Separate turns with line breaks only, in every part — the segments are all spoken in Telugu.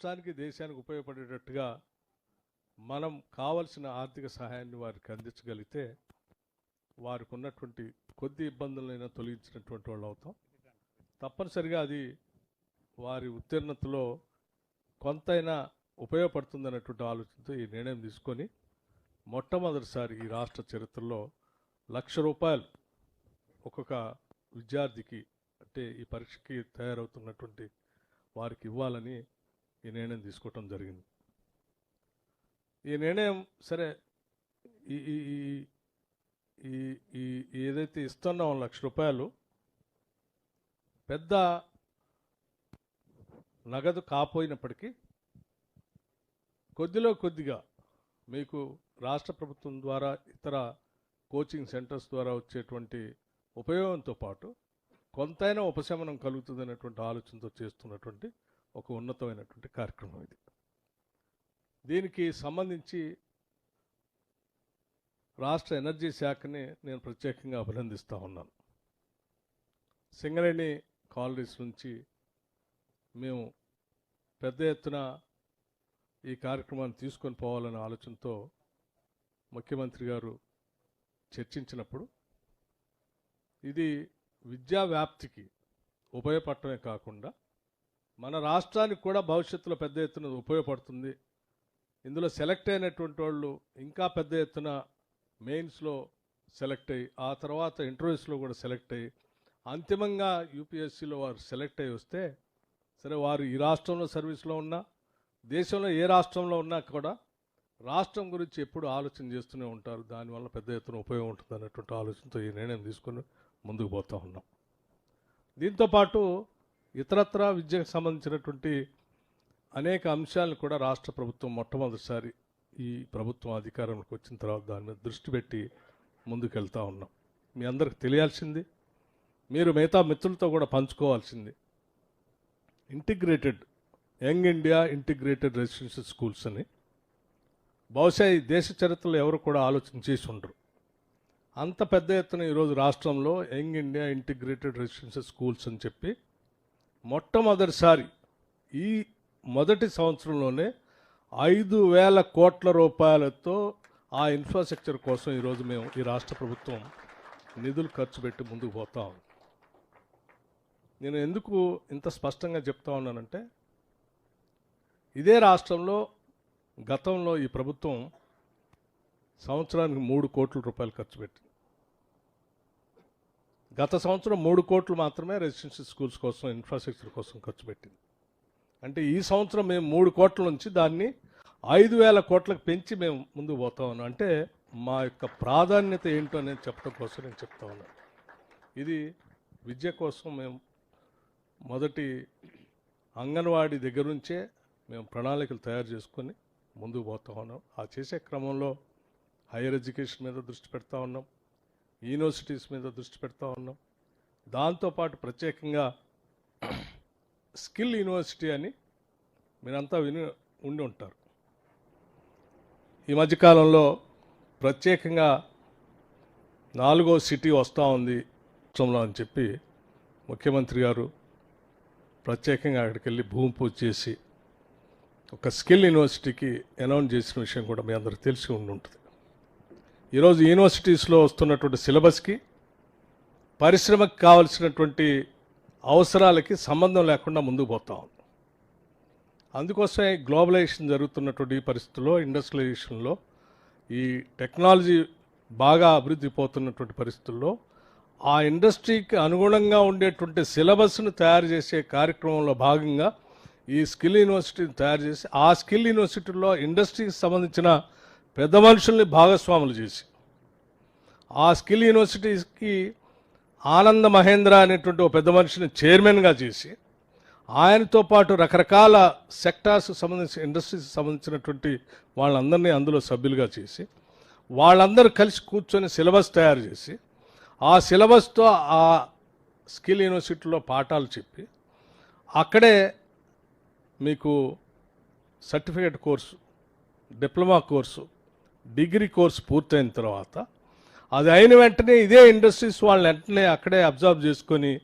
రాష్ట్రానికి దేశానికి ఉపయోగపడేటట్టుగా మనం కావలసిన ఆర్థిక సహాయాన్ని వారికి అందించగలిగితే వారికి ఉన్నటువంటి కొద్ది ఇబ్బందులైనా తొలగించినటువంటి వాళ్ళు అవుతాం. తప్పనిసరిగా అది వారి ఉత్తీర్ణతలో కొంతైనా ఉపయోగపడుతుందన్నటువంటి ఆలోచనతో ఈ నిర్ణయం తీసుకొని మొట్టమొదటిసారి ఈ రాష్ట్ర చరిత్రలో లక్ష రూపాయలు ఒక్కొక్క విద్యార్థికి అంటే ఈ పరీక్షకి తయారవుతున్నటువంటి వారికి ఇవ్వాలని ఈ నిర్ణయం తీసుకోవటం జరిగింది. ఈ నిర్ణయం సరే ఈ ఈ ఈ- ఈ ఈ ఏదైతే ఇస్తున్నాం లక్ష రూపాయలు పెద్ద నగదు కాపోయినప్పటికీ కొద్దిలో కొద్దిగా మీకు రాష్ట్ర ప్రభుత్వం ద్వారా ఇతర కోచింగ్ సెంటర్స్ ద్వారా వచ్చేటువంటి ఉపయోగంతో పాటు కొంతైనా ఉపశమనం కలుగుతుంది అనేటువంటి ఆలోచనతో చేస్తున్నటువంటి ఒక ఉన్నతమైనటువంటి కార్యక్రమం ఇది. దీనికి సంబంధించి రాష్ట్ర ఎనర్జీ శాఖని నేను ప్రత్యేకంగా అభినందిస్తూ ఉన్నాను. సింగరేణి కాలనీస్ నుంచి మేము పెద్ద ఎత్తున ఈ కార్యక్రమాన్ని తీసుకొని పోవాలనే ఆలోచనతో ముఖ్యమంత్రి గారు చర్చించినప్పుడు ఇది విద్యా వ్యాప్తికి ఉపయోగపడటమే కాకుండా మన రాష్ట్రానికి కూడా భవిష్యత్తులో పెద్ద ఎత్తున ఉపయోగపడుతుంది. ఇందులో సెలెక్ట్ అయినటువంటి వాళ్ళు ఇంకా పెద్ద ఎత్తున మెయిన్స్లో సెలెక్ట్ అయ్యి ఆ తర్వాత ఇంటర్వ్యూస్లో కూడా సెలెక్ట్ అయ్యి అంతిమంగా యూపీఎస్సీలో వారు సెలెక్ట్ అయ్యి వస్తే సరే వారు ఈ రాష్ట్రంలో సర్వీస్లో ఉన్నా దేశంలో ఏ రాష్ట్రంలో ఉన్నా కూడా రాష్ట్రం గురించి ఎప్పుడు ఆలోచన చేస్తూనే ఉంటారు. దానివల్ల పెద్ద ఎత్తున ఉపయోగం ఉంటుంది అన్నటువంటి ఆలోచనతో ఈ నిర్ణయం తీసుకొని ముందుకు పోతూ ఉన్నాం. దీంతోపాటు ఇతరత్ర విద్యకు సంబంధించినటువంటి అనేక అంశాలను కూడా రాష్ట్ర ప్రభుత్వం మొట్టమొదటిసారి ఈ ప్రభుత్వం అధికారంలోకి వచ్చిన తర్వాత దాని మీద దృష్టి పెట్టి ముందుకెళ్తా ఉన్నాం. మీ అందరికి తెలియాల్సింది మీరు మిగతా మిత్రులతో కూడా పంచుకోవాల్సింది integrated young India integrated residential schools అని. బహుశా ఈ దేశ చరిత్రలో ఎవరు కూడా ఆలోచన చేసి ఉండరు. అంత పెద్ద ఎత్తున ఈరోజు రాష్ట్రంలో young India integrated residential schools అని చెప్పి మొట్టమొదటిసారి ఈ మొదటి సంవత్సరంలోనే ఐదు వేల కోట్ల రూపాయలతో ఆ ఇన్ఫ్రాస్ట్రక్చర్ కోసం ఈరోజు మేము ఈ రాష్ట్ర ప్రభుత్వం నిధులు ఖర్చు పెట్టి ముందుకు పోతా నేను ఎందుకు ఇంత స్పష్టంగా చెప్తా ఉన్నానంటే ఇదే రాష్ట్రంలో గతంలో ఈ ప్రభుత్వం సంవత్సరానికి మూడు కోట్ల రూపాయలు ఖర్చు పెట్టింది. గత సంవత్సరం మూడు కోట్లు మాత్రమే రెసిడెన్షియల్ స్కూల్స్ కోసం ఇన్ఫ్రాస్ట్రక్చర్ కోసం ఖర్చు పెట్టింది. అంటే ఈ సంవత్సరం మేము మూడు కోట్ల నుంచి దాన్ని ఐదు వేల కోట్లకు పెంచి మేము ముందు పోతా ఉన్నాం. అంటే మా యొక్క ప్రాధాన్యత ఏంటో అనేది చెప్పడం కోసం నేను చెప్తా ఉన్నాను ఇది విద్య కోసం మేము మొదటి అంగన్వాడీ దగ్గర నుంచే మేము ప్రణాళికలు తయారు చేసుకొని ముందుకు పోతా ఉన్నాం. ఆ చేసే క్రమంలో హైయర్ ఎడ్యుకేషన్ మీద దృష్టి పెడతా ఉన్నాం. యూనివర్సిటీస్ మీద దృష్టి పెడతా ఉన్నాం. దాంతోపాటు ప్రత్యేకంగా స్కిల్ యూనివర్సిటీ అని మీరంతా విని ఉండి ఉంటారు. ఈ మధ్యకాలంలో ప్రత్యేకంగా నాలుగో సిటీ వస్తూ ఉంది రాష్ట్రంలో అని చెప్పి ముఖ్యమంత్రి గారు ప్రత్యేకంగా అక్కడికి వెళ్ళి భూమి పూజ చేసి ఒక స్కిల్ యూనివర్సిటీకి అనౌన్స్ చేసిన విషయం కూడా మీ అందరికి తెలిసి ఉండి ఉంటుంది. ఈరోజు యూనివర్సిటీస్లో వస్తున్నటువంటి సిలబస్కి పరిశ్రమకు కావలసినటువంటి అవసరాలకి సంబంధం లేకుండా ముందుకు పోతా అందుకోసమే గ్లోబలైజేషన్ జరుగుతున్నటువంటి ఈ పరిస్థితుల్లో ఇండస్ట్రియలైజేషన్లో ఈ టెక్నాలజీ బాగా అభివృద్ధి పోతున్నటువంటి పరిస్థితుల్లో ఆ ఇండస్ట్రీకి అనుగుణంగా ఉండేటువంటి సిలబస్ను తయారు చేసే కార్యక్రమంలో భాగంగా ఈ స్కిల్ యూనివర్సిటీని తయారు చేసి ఆ స్కిల్ యూనివర్సిటీలో ఇండస్ట్రీకి సంబంధించిన పెద్ద మనుషుల్ని భాగస్వాములు చేసి ఆ స్కిల్ యూనివర్సిటీకి ఆనంద మహేంద్ర అనేటువంటి ఒక పెద్ద మనిషిని చైర్మన్గా చేసి ఆయనతో పాటు రకరకాల సెక్టార్స్ సంబంధించిన ఇండస్ట్రీస్కి సంబంధించినటువంటి వాళ్ళందరినీ అందులో సభ్యులుగా చేసి వాళ్ళందరూ కలిసి కూర్చొని సిలబస్ తయారు చేసి ఆ సిలబస్తో ఆ స్కిల్ యూనివర్సిటీలో పాఠాలు చెప్పి అక్కడే మీకు certificate course diploma course degree course పూర్తయిన తర్వాత అది అయిన వెంటనే ఇదే ఇండస్ట్రీస్ వాళ్ళని వెంటనే అక్కడే అబ్జర్వ్ చేసుకొని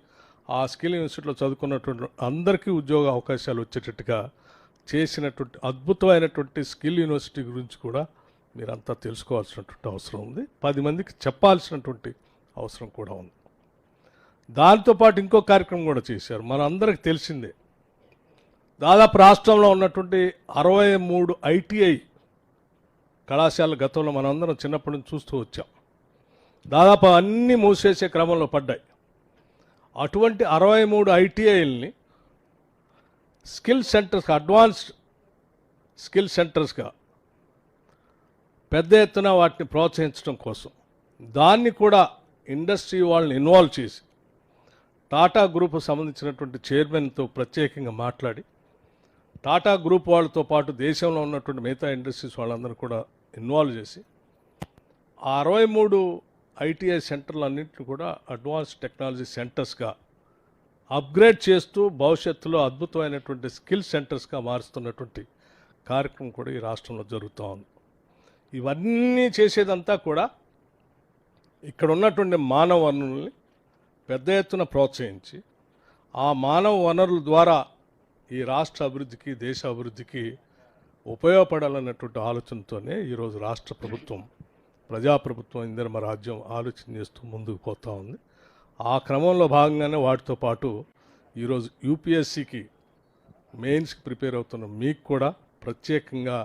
ఆ స్కిల్ యూనివర్సిటీలో చదువుకున్నటువంటి అందరికీ ఉద్యోగ అవకాశాలు వచ్చేటట్టుగా చేసినటువంటి అద్భుతమైనటువంటి స్కిల్ యూనివర్సిటీ గురించి కూడా మీరంతా తెలుసుకోవాల్సినటువంటి అవసరం ఉంది. పది మందికి చెప్పాల్సినటువంటి అవసరం కూడా ఉంది. దాంతోపాటు ఇంకో కార్యక్రమం కూడా చేశారు. మన అందరికి తెలిసిందే. దాదాపు రాష్ట్రంలో ఉన్నటువంటి అరవై మూడు ఐటీఐ కళాశాల గతంలో మనందరం చిన్నప్పటి నుంచి చూస్తూ వచ్చాం. దాదాపు అన్నీ మూసేసే క్రమంలో పడ్డాయి. అటువంటి అరవై మూడు ఐటీఐల్ని స్కిల్ సెంటర్స్ అడ్వాన్స్డ్ స్కిల్ సెంటర్స్గా పెద్ద ఎత్తున వాటిని ప్రోత్సహించడం కోసం దాన్ని కూడా ఇండస్ట్రీ వాళ్ళని ఇన్వాల్వ్ చేసి టాటా గ్రూప్ సంబంధించినటువంటి చైర్మన్తో ప్రత్యేకంగా మాట్లాడి టాటా గ్రూప్ వాళ్ళతో పాటు దేశంలో ఉన్నటువంటి మిగతా ఇండస్ట్రీస్ వాళ్ళందరూ కూడా ఇన్వాల్వ్ చేసి ఆ అరవై మూడు ఐటీఐ సెంటర్లన్నింటిని కూడా అడ్వాన్స్ టెక్నాలజీ సెంటర్స్గా అప్గ్రేడ్ చేస్తూ భవిష్యత్తులో అద్భుతమైనటువంటి స్కిల్ సెంటర్స్గా మారుస్తున్నటువంటి కార్యక్రమం కూడా ఈ రాష్ట్రంలో జరుగుతూ ఉంది. ఇవన్నీ చేసేదంతా కూడా ఇక్కడ ఉన్నటువంటి మానవ వనరుల్ని పెద్ద ఎత్తున ప్రోత్సహించి ఆ మానవ వనరుల ద్వారా ఈ రాష్ట్ర అభివృద్ధికి దేశ అభివృద్ధికి ఉపయోగపడాలన్నటువంటి ఆలోచనతోనే ఈరోజు రాష్ట్ర ప్రభుత్వం ప్రజాప్రభుత్వం ఇందిరమ రాజ్యం ఆలోచన చేస్తూ ముందుకు పోతూ ఉంది. ఆ క్రమంలో భాగంగానే వాటితో పాటు ఈరోజు యూపీఎస్సికి మెయిన్స్కి ప్రిపేర్ అవుతున్న మీకు కూడా ప్రత్యేకంగా